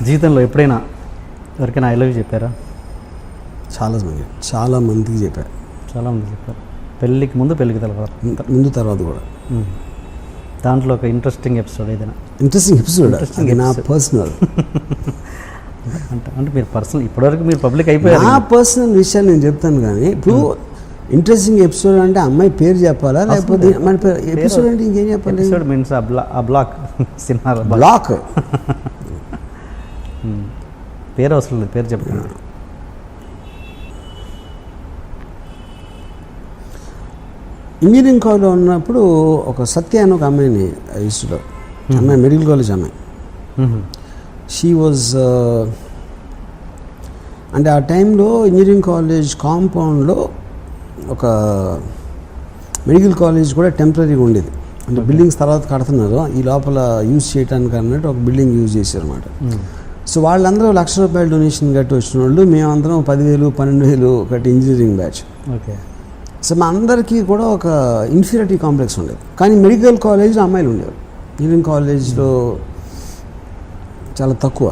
జీవితంలో ఎప్పుడైనా ఎవరికైనా ఐ లవ్ చెప్పారా? చాలా మంది చాలా మందికి చెప్పారు చాలామంది చెప్పారు. పెళ్ళికి ముందు పెళ్ళికి తర్వాత? ముందు తర్వాత కూడా. దాంట్లో ఒక ఇంట్రెస్టింగ్ ఎపిసోడ్ ఏదైనా? ఇంట్రెస్టింగ్ ఎపిసోడ్ నా. పర్సనల్ అంటే అంటే మీరు పర్సనల్ ఇప్పటివరకు మీరు పబ్లిక్ అయిపోయారు నా పర్సనల్ విషయాలు నేను చెప్తాను కానీ ఇప్పుడు ఇంట్రెస్టింగ్ ఎపిసోడ్ అంటే అమ్మాయి పేరు చెప్పాలా? లేకపోతే మన ఎపిసోడ్ అంటే ఇంకేం చెప్పాలి? ఎపిసోడ్ మీన్స్ ఆ బ్లాక్ సినిమా బ్లాక్ పేరు అవసరం లేదు పేరు చెప్పండి ఇంజనీరింగ్ కాలేజ్లో ఉన్నప్పుడు ఒక సత్య అని ఒక అమ్మాయిని ఇష్టలో అమ్మాయి మెడికల్ కాలేజ్ అమ్మాయి. మ్మ్. షీ వాజ్ అంటే ఆ టైంలో ఇంజనీరింగ్ కాలేజ్ కాంపౌండ్లో ఒక మెడికల్ కాలేజ్ కూడా టెంపరీగా ఉండేది. అంటే బిల్డింగ్స్ తర్వాత కడుతున్నారు ఈ లోపల యూజ్ చేయడానికి అన్నట్టు ఒక బిల్డింగ్ యూజ్ చేశారు అనమాట. సో వాళ్ళందరూ లక్ష రూపాయలు డొనేషన్ కట్టి వచ్చిన వాళ్ళు మేమందరం పదివేలు పన్నెండు వేలు కట్టి ఇంజనీరింగ్ బ్యాచ్ ఓకే. సో మా అందరికీ కూడా ఒక ఇన్ఫీరియారిటీ కాంప్లెక్స్ ఉండేది. కానీ మెడికల్ కాలేజ్లో అమ్మాయిలు ఉండేవారు ఇంజనీరింగ్ కాలేజ్లో చాలా తక్కువ.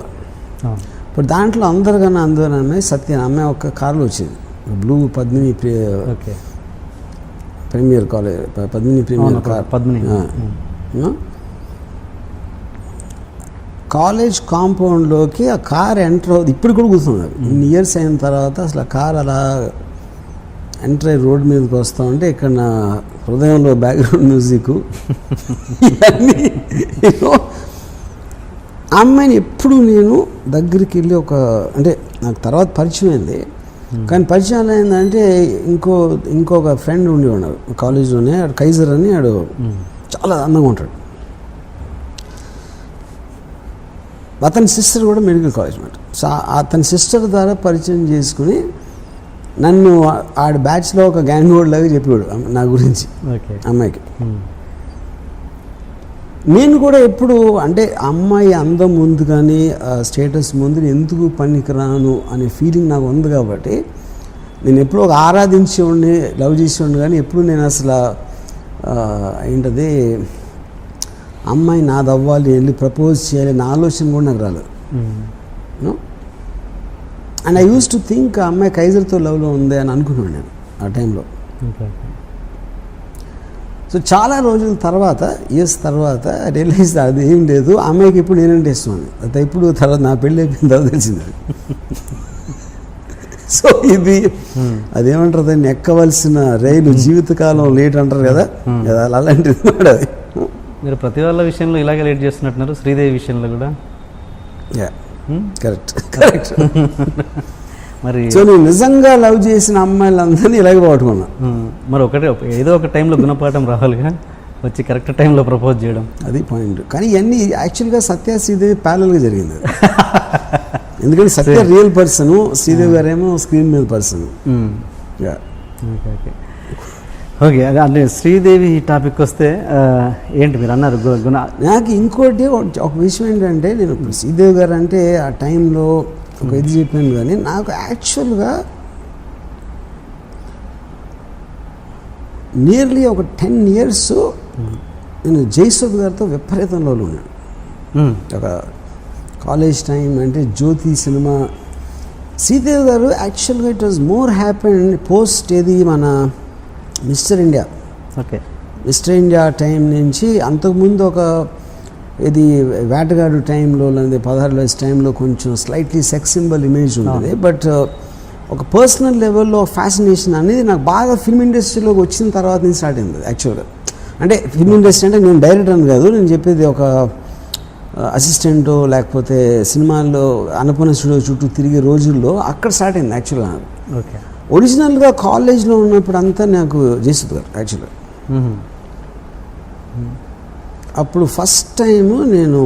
ఇప్పుడు దాంట్లో అందరికన్నా అందరూ అమ్మాయి సత్య అమ్మాయి ఒక కార్లో వచ్చింది. Blue Padmini premier college Padmini premier car. Padmini? College కాంపౌండ్లోకి ఆ కార్ ఎంటర్ అవుతుంది. ఇప్పుడు కూడా కూర్చున్నారు ఇన్ని ఇయర్స్ అయిన తర్వాత అసలు ఆ కార్ అలా ఎంటర్ అయ్యి రోడ్ మీదకి వస్తా ఉంటే ఇక్కడ నా హృదయంలో బ్యాక్గ్రౌండ్ మ్యూజిక్. అమ్మాయిని ఎప్పుడు నేను దగ్గరికి వెళ్ళి ఒక అంటే నాకు తర్వాత పరిచయం అయింది. కానీ పరిచయం ఏంటంటే ఇంకో ఇంకొక ఫ్రెండ్ ఉండి ఉన్నారు కాలేజ్లోనే ఆడు కైజర్ అని ఆడు. చాలా అందంగా ఉంటాడు. అతని సిస్టర్ కూడా మెడికల్ కాలేజ్ అనమాట సో అతని సిస్టర్ ద్వారా పరిచయం చేసుకుని నన్ను ఆడ బ్యాచ్లో ఒక గ్యాంగ్ హోల్డ్ లాగా చెప్పాడు అమ్మ- నా గురించి. ఓకే. అమ్మాయికి. మ్మ్. నేను కూడా ఎప్పుడు అంటే అమ్మాయి అందం ముందు కానీ స్టేటస్ ముందు ఎందుకు పనికిరాను అనే ఫీలింగ్ నాకు ఉంది కాబట్టి నేను ఎప్పుడూ ఒక ఆరాధించేవాడిని లవ్ చేసేవాడిని కానీ ఎప్పుడు నేను అసలు ఏంటది అమ్మాయి నాది అవ్వాలి వెళ్ళి ప్రపోజ్ చేయాలి నా ఆలోచన కూడా నాకు రాలేదు. And I use to think ఆ అమ్మాయి కైజర్తో లవ్లో ఉంది అని అనుకున్నాను నేను ఆ టైంలో. సో చాలా రోజుల తర్వాత ఇయర్స్ తర్వాత రియలైజ్ అది ఏం లేదు. అమ్మాయికి ఇప్పుడు నేనంటే అని అది ఇప్పుడు తర్వాత నా పెళ్ళి అయిపోయిన తర్వాత తెలిసింది. సో ఇది అదేమంటారు దాన్ని ఎక్కవలసిన రైలు జీవితకాలం లేట్ అంటారు కదా? అలా- అలాంటిది అది. మీరు ప్రతి వాళ్ళ విషయంలో ఇలాగే లేట్ చేస్తున్నట్టున్నారు శ్రీదేవి విషయంలో కూడా. కరెక్ట్ కరెక్ట్ మరి సో నేను నిజంగా లవ్ చేసిన అమ్మాయిలందరినీ ఇలాగే పట్టుకున్నా మ్మ్. మరి ఒకటే ఏదో ఒక టైంలో గుణపాఠం రావాలిగా వచ్చి కరెక్ట్ టైంలో ప్రపోజ్ చేయడం. అది పాయింట్. కానీ ఇవన్నీ యాక్చువల్గా సత్య శ్రీదేవి ప్యారల్గా జరిగింది. ఎందుకంటే సత్య రియల్ పర్సన్ శ్రీదేవి గారేమో స్క్రీన్ మీద పర్సన్. ఓకే ఓకే ఓకే అదే అంటే శ్రీదేవి టాపిక్ వస్తే ఏంటి మీరు అన్నారు? గుణ నాకు ఇంకోటి ఒక- విషయం ఏంటంటే నేను శ్రీదేవి గారు అంటే ఆ టైంలో ఒక ఇది చెప్పాను కానీ నాకు యాక్చువల్గా నియర్లీ ఒక టెన్ ఇయర్స్ నేను జైసోద్ గారితో విపరీతంలో ఉన్నాను. ఒక కాలేజ్ టైం అంటే జ్యోతి సినిమా. శ్రీదేవి గారు యాక్చువల్గా it was more happen post ఏది మన mister India. Okay. Mister India time నుంచి అంతకుముందు ఒక ఇది వేటగాడు టైంలో లేదా పదహారు వయసు టైంలో కొంచెం స్లైట్లీ సెక్స్ సింబల్ ఇమేజ్ ఉండేది. బట్ ఒక పర్సనల్ లెవెల్లో ఫ్యాసినేషన్ అనేది నాకు బాగా ఫిల్మ్ ఇండస్ట్రీలోకి వచ్చిన తర్వాత నుంచి స్టార్ట్ అయింది యాక్చువల్గా అంటే ఫిల్మ్ ఇండస్ట్రీ అంటే నేను డైరెక్టర్ అని కాదు నేను చెప్పేది ఒక అసిస్టెంట్ లేకపోతే సినిమాల్లో అన్నపూర్ణ స్టూడియో చుట్టూ తిరిగే రోజుల్లో అక్కడ స్టార్ట్ అయింది యాక్చువల్గా ఓకే. ఒరిజినల్గా కాలేజ్లో ఉన్నప్పుడు అంతా నాకు జయసుద్ గారు యాక్చువల్గా. అప్పుడు ఫస్ట్ టైం నేను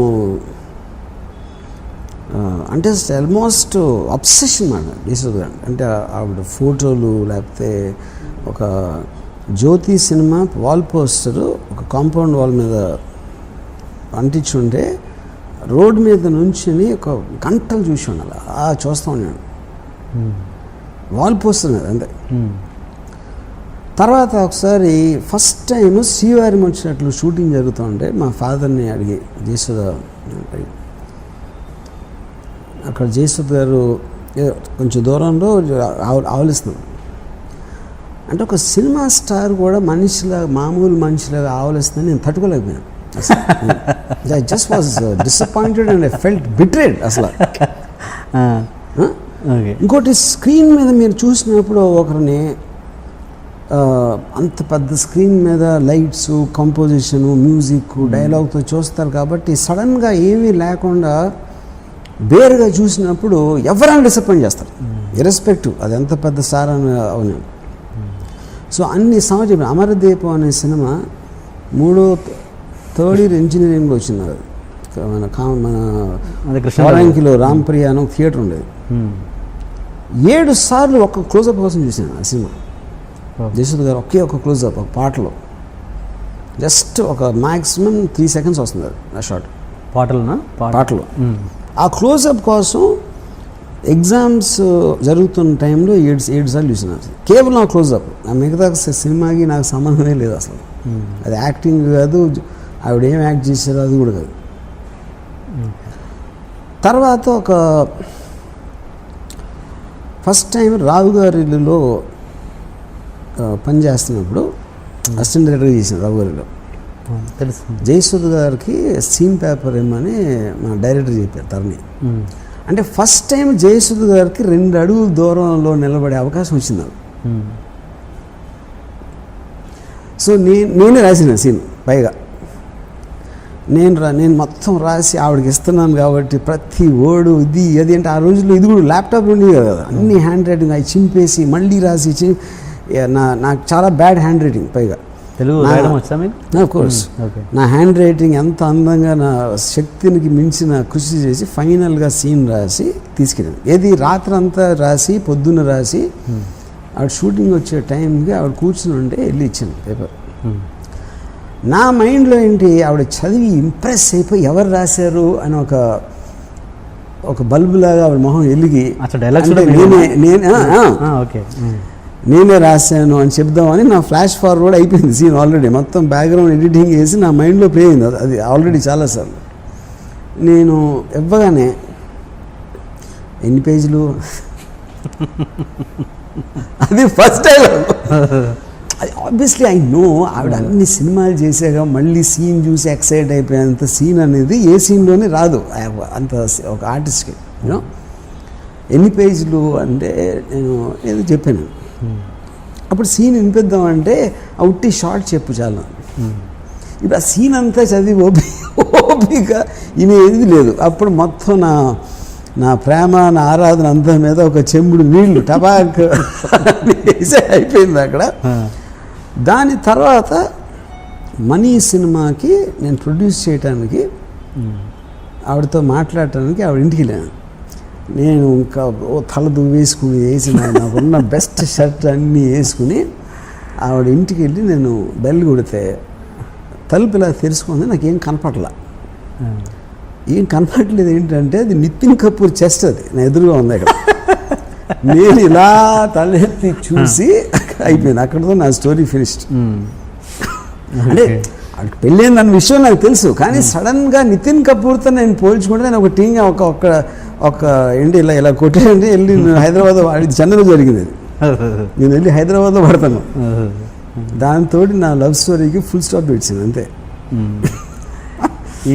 అంటే ఆల్మోస్ట్ అబ్సెషన్ మాట జయసుద్ గారు అంటే ఆవిడ ఫోటోలు లేకపోతే ఒక జ్యోతి సినిమా వాల్ పోస్టర్ ఒక కాంపౌండ్ వాల్ మీద అంటించుంటే రోడ్ మీద నుంచుని ఒక గంటలు చూసి ఉండాలి చూస్తూ ఉన్నాను. వాల్ మీద అంతే. తర్వాత ఒకసారి ఫస్ట్ టైం శ్రీవారి వచ్చినట్లు షూటింగ్ జరుగుతూ ఉంటే మా ఫాదర్ని అడిగి జయసుధ అక్కడ జయసుద్ గారు కొంచెం దూరంలో ఆవు- ఆవులిస్తున్నాం. అంటే ఒక సినిమా స్టార్ కూడా మనిషిలా మామూలు మనిషిలాగా ఆవలిస్తుందని నేను తట్టుకోలేకపోయాను. I just was disappointed and I felt betrayed అసలు. ఇంకోటి స్క్రీన్ మీద మీరు చూసినప్పుడు ఒకరిని అంత పెద్ద స్క్రీన్ మీద లైట్స్ కంపోజిషను మ్యూజిక్ డైలాగ్తో చూస్తారు కాబట్టి సడన్గా ఏమీ లేకుండా బేరుగా చూసినప్పుడు ఎవరైనా డిసప్పాయింట్ చేస్తారు. ఇరెస్పెక్టివ్ అది ఎంత పెద్ద స్టార్ అని అవును. సో అన్ని సంవత్సరం అమరదీపం అనే సినిమా మూడో థర్డ్ ఇయర్ ఇంజనీరింగ్లో వచ్చింది. అది మన కా- మన అది కృష్ణ పోరాంకిలో రాంప్రియ అని ఒక థియేటర్ ఉండేది. ఏడు సార్లు ఒక క్లోజప్ కోసం చూసాను ఆ సినిమా. జయసుద్ గారు ఒకే ఒక క్లోజప్ ఒక పాటలో. జస్ట్ ఒక మ్యాక్సిమం త్రీ సెకండ్స్ వస్తుంది ఆ షాట్. పాటలునా? పాట. పాటలో. ఆ క్లోజప్ కోసం ఎగ్జామ్స్ జరుగుతున్న టైంలో ఏడు ఏడు సార్లు చూసిన కేవలం ఆ క్లోజప్. ఆ మిగతా సినిమాకి నాకు సంబంధమే లేదు అసలు. అది యాక్టింగ్ కాదు ఆవిడ ఏం యాక్ట్ చేశారో అది కూడా కాదు. తర్వాత ఒక ఫస్ట్ టైం రావు గారి ఇల్లులో పనిచేస్తున్నప్పుడు అసిస్టెంట్ డైరెక్టర్ చేసిన రావు గారిలో. తెలుసు. జయసుద్ గారికి సీన్ పేపర్ ఏమని మా డైరెక్టర్ చెప్పారు తరణి. అంటే ఫస్ట్ టైం జయసుద్ గారికి రెండు అడుగుల దూరంలో నిలబడే అవకాశం వచ్చింది నాకు. సో నేను నేనే రాసిన సీన్ పైగా. నేను రా నేను మొత్తం రాసి ఆవిడకి ఇస్తున్నాను కాబట్టి ప్రతి ఓడు ఇది అది అంటే ఆ రోజుల్లో ఇది కూడా ల్యాప్టాప్ ఉండేది కదా అన్ని హ్యాండ్ రైటింగ్ అవి చింపేసి మళ్ళీ రాసి నా నాకు చాలా బ్యాడ్ హ్యాండ్ రైటింగ్ పైగా. తెలుగు కోర్స్ నా హ్యాండ్ రైటింగ్ ఎంత అందంగా నా శక్తినికి మించిన కృషి చేసి ఫైనల్గా సీన్ రాసి తీసుకెళ్ళాను. ఏది రాత్రి అంతా రాసి పొద్దున్న రాసి ఆవిడ షూటింగ్ వచ్చే టైంకి ఆవిడ కూర్చుని ఉంటే వెళ్ళి ఇచ్చాను పేపర్. నా మైండ్లో ఏంటి? ఆవిడ చదివి ఇంప్రెస్ అయిపోయి ఎవరు రాశారు అని ఒక ఒక బల్బు లాగా ఆవిడ మొహం వెలిగి నేనే నేను ఓకే. నేనే రాశాను అని చెప్దామని నా ఫ్లాష్ ఫార్వర్డ్ అయిపోయింది సీన్ ఆల్రెడీ మొత్తం బ్యాక్గ్రౌండ్ ఎడిటింగ్ చేసి నా మైండ్లో ప్లే అయింది. అది- అది ఆల్రెడీ చాలాసార్లు నేను ఇవ్వగానే ఎన్ని పేజీలు? అది ఫస్ట్ టైం అది ఆబ్వియస్లీ ఐ నో ఆవిడ అన్ని సినిమాలు చేసాక మళ్ళీ సీన్ చూసి ఎక్సైట్ అయిపోయేంత సీన్ అనేది ఏ సీన్లోనే రాదు. అంత ఒక ఆర్టిస్ట్కి యూనో ఎన్ని పేజీలు అంటే నేను ఏదో చెప్పాను. అప్పుడు సీన్ వినిపిద్దామంటే ఆ ఉట్టి షార్ట్ చెప్పు చాలా. ఇప్పుడు ఆ సీన్ అంతా చదివి ఓపి ఓపిక వినేది లేదు. అప్పుడు మొత్తం నా నా ప్రేమ నా ఆరాధన అంతా మీద ఒక చెంబుడు నీళ్ళు టబాక్ వేసి అయిపోయింది అక్కడ. దాని తర్వాత మనీ సినిమాకి నేను ప్రొడ్యూస్ చేయడానికి. ఆవిడతో మాట్లాడటానికి ఆవిడ ఇంటికి వెళ్ళాను నేను ఇంకా ఓ తల దువ్వేసుకుని వేసి నా- నాకున్న బెస్ట్ షర్ట్ అన్నీ వేసుకుని ఆవిడ ఇంటికి వెళ్ళి నేను బెల్ కొడితే తలుపు ఇలా తెరుచుకుంది నాకేం కనపడలా. ఏం కనపడలేదు ఏంటంటే అది నితిన్ కపూర్ చెస్ట్ అది నా ఎదురుగా ఉంది అక్కడ నేను ఇలా తలెత్తి చూసి అయిపోయింది. అక్కడతో నా స్టోరీ ఫినిష్డ్. అంటే పెళ్ళైంది అన్న విషయం నాకు తెలుసు. కానీ సడన్గా నితిన్ కపూర్తో నేను పోల్చుకుంటే నేను ఒక టీం ఒక ఒక ఒక ఏంటి ఇలా ఇలా కొట్టేయండి వెళ్ళి నేను హైదరాబాద్ ఇది చెన్నైలో జరిగింది నేను వెళ్ళి హైదరాబాద్లో పడతాను. దాంతో నా లవ్ స్టోరీకి ఫుల్ స్టాప్ ఇచ్చింది అంతే.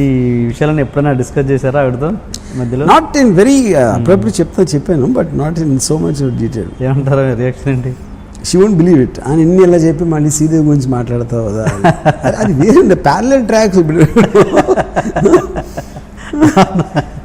ఈ విషయాలను ఎప్పుడైనా డిస్కస్ చేశారా ఆవిడతో? నాట్ ఇన్ వెరీ అప్పుడప్పుడు చెప్తా చెప్పాను but not in so much detail ఏమంటారు రియాక్షన్ ఏంటి? షీ వోంట్ బిలీవ్ ఇట్ అని ఇన్ని ఇలా చెప్పి మళ్ళీ శ్రీదేవి గురించి మాట్లాడతావు? కదా అది వేరే ప్యారలల్ ట్రాక్స్ ఇప్పుడు.